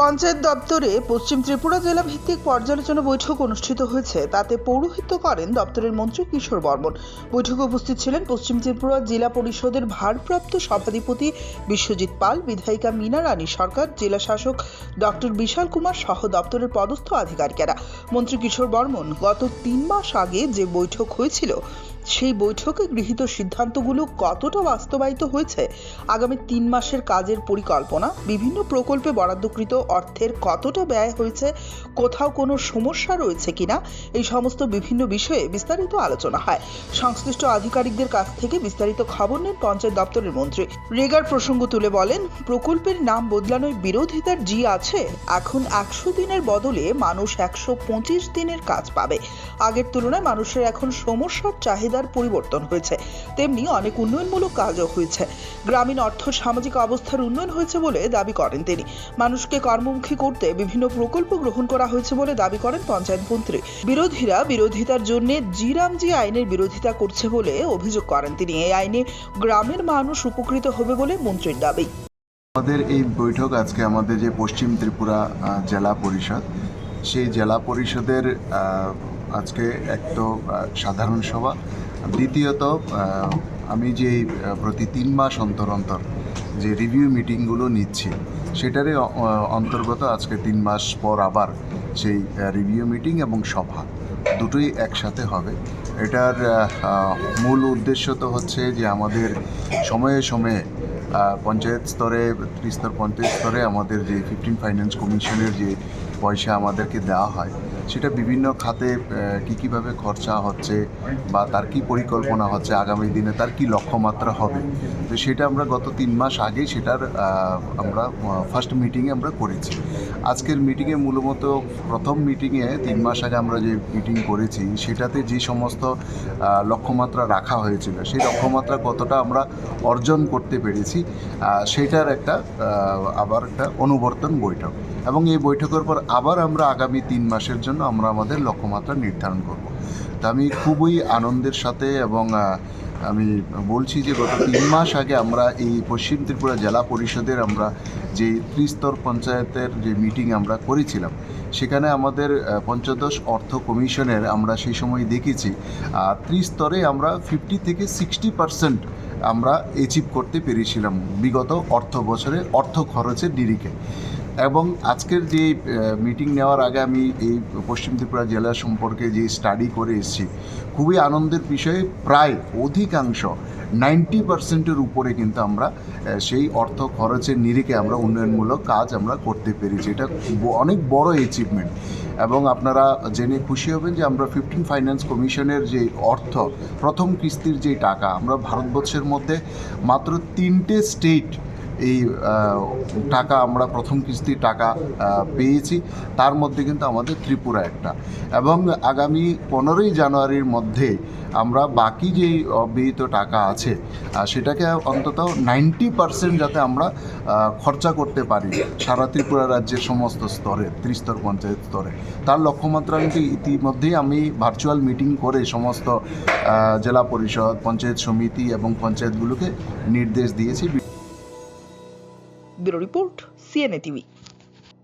পঞ্চায়েত দপ্তরে পশ্চিম ত্রিপুরা জেলা ভিত্তিক পর্যালোচনা বৈঠক অনুষ্ঠিত হয়েছে। তাতে পৌরোহিত্য করেন দপ্তরের মন্ত্রী কিশোর বর্মন। বৈঠকে উপস্থিত ছিলেন পশ্চিম ত্রিপুরা জেলা পরিষদের ভারপ্রাপ্ত সভাধিপতি বিশ্বজিৎ পাল, বিধায়িকা মীনা রানী সরকার, জেলা শাসক ডক্টর বিশাল কুমার সহ দপ্তরের পদস্থ আধিকারিকেরা। মন্ত্রী কিশোর বর্মন, গত তিন মাস আগে যে বৈঠক হয়েছিল সেই বৈঠকে গৃহীত সিদ্ধান্তগুলো কতটা বাস্তবায়িত হয়েছে, আগামী তিন মাসের কাজের পরিকল্পনা, বিভিন্ন প্রকল্পে বরাদ্দকৃত অর্থের কতটা ব্যয় হয়েছে, কোথাও কোনো সমস্যা রয়েছে কিনা, এই সমস্ত বিভিন্ন বিষয়ে বিস্তারিত আলোচনা হয়। সংশ্লিষ্ট আধিকারিকদের কাছ থেকে বিস্তারিত খবর নেন পঞ্চায়েত দপ্তরের মন্ত্রী। রেগার প্রসঙ্গ তুলে বলেন, প্রকল্পের নাম বদলানোর বিরোধিতার জি আছে, এখন একশো দিনের বদলে মানুষ একশো পঁচিশ দিনের কাজ পাবে। আগের তুলনায় মানুষের এখন সমস্যার চাহিদার পরিবর্তন হয়েছে। তেমনি অনেক উন্নয়নমূলক কাজও হয়েছে। গ্রামীণ অর্থ সামাজিক অবস্থার উন্নয়ন হয়েছে বলে দাবি করেন তিনি। মানুষকে কর্মমুখী করতে বিভিন্ন প্রকল্প গ্রহণ করা হয়েছে বলে দাবি করেন পঞ্চায়েত মন্ত্রী। বিরোধীরা বিরোধিতার জন্য জিরামজি আইনের বিরোধিতা করছে বলে অভিযোগ করেন তিনি। এই আইনে গ্রামের মানুষ উপকৃত হবে বলে মন্ত্রীর দাবি। আমাদের এই বৈঠক আজকে আমাদের যে পশ্চিম ত্রিপুরা জেলা পরিষদ, সেই জেলা পরিষদের আজকে এক তো সাধারণ সভা দ্বিতীয়ত আমি যে প্রতি তিন মাস অন্তর অন্তর যে রিভিউ মিটিংগুলো নিচ্ছি, সেটারই অন্তর্গত আজকে তিন মাস পর আবার সেই রিভিউ মিটিং এবং সভা দুটোই একসাথে হবে। এটার মূল উদ্দেশ্য তো হচ্ছে যে আমাদের সময়ে সময়ে পঞ্চায়েত স্তরে, ত্রিস্তর পঞ্চায়েত স্তরে আমাদের যে ফিফটিন ফাইন্যান্স কমিশনের যে পয়সা আমাদেরকে দেওয়া হয়, সেটা বিভিন্ন খাতে কী কীভাবে খরচা হচ্ছে বা তার কি পরিকল্পনা হচ্ছে, আগামী দিনে তার কি লক্ষ্যমাত্রা হবে, তো সেটা আমরা গত তিন মাস আগেই সেটার আমরা ফার্স্ট মিটিংয়ে আমরা করেছি। আজকের মিটিংয়ে মূলত প্রথম মিটিংয়ে তিন মাস আগে আমরা যে মিটিং করেছি, সেটাতে যে সমস্ত লক্ষ্যমাত্রা রাখা হয়েছিল, সেই লক্ষ্যমাত্রা কতটা আমরা অর্জন করতে পেরেছি সেটার একটা আবার একটা অনুবর্তন বৈঠক। এবং এই বৈঠকের পর আবার আমরা আগামী তিন মাসের জন্য আমরা আমাদের লক্ষ্যমাত্রা নির্ধারণ করব। তা আমি খুবই আনন্দের সাথে এবং আমি বলছি যে গত তিন মাস আগে আমরা এই পশ্চিম ত্রিপুরা জেলা পরিষদের আমরা যে ত্রিস্তর পঞ্চায়েতের যে মিটিং আমরা করেছিলাম, সেখানে আমাদের পঞ্চদশ অর্থ কমিশনের আমরা সেই সময় দেখেছি ত্রিস্তরে আমরা ফিফটি থেকে সিক্সটি পার্সেন্ট আমরা অ্যাচিভ করতে পেরেছিলাম বিগত অর্থ বছরে অর্থ খরচের নিরিখে। এবং আজকের যে মিটিং নেওয়ার আগে আমি এই পশ্চিম ত্রিপুরা জেলা সম্পর্কে যে স্টাডি করে এসেছি, খুবই আনন্দের বিষয়ে। প্রায় অধিকাংশ নাইনটি পার্সেন্টের উপরে কিন্তু আমরা সেই অর্থ খরচের নিরিখে আমরা উন্নয়নমূলক কাজ আমরা করতে পেরেছি। এটা অনেক বড় অ্যাচিভমেন্ট এবং আপনারা জেনে খুশি হবেন যে আমরা ফিফটিন ফাইন্যান্স কমিশনের যে অর্থ, প্রথম কিস্তির যে টাকা, আমরা ভারতবর্ষের মধ্যে মাত্র তিনটে স্টেট এই টাকা আমরা প্রথম কিস্তির টাকা পেয়েছি। তার মধ্যে কিন্তু আমাদের ত্রিপুরা একটা। এবং আগামী পনেরোই জানুয়ারির মধ্যে আমরা বাকি যে অব্যয়িত টাকা আছে সেটাকে অন্তত নাইনটি পার্সেন্ট যাতে আমরা খরচা করতে পারি সারা ত্রিপুরা রাজ্যের সমস্ত স্তরে, ত্রিস্তর পঞ্চায়েত স্তরে। তার লক্ষ্যমাত্রা কিন্তু ইতিমধ্যেই আমি ভার্চুয়াল মিটিং করে সমস্ত জেলা পরিষদ, পঞ্চায়েত সমিতি এবং পঞ্চায়েতগুলোকে নির্দেশ দিয়েছি। Bureau report CNA TV.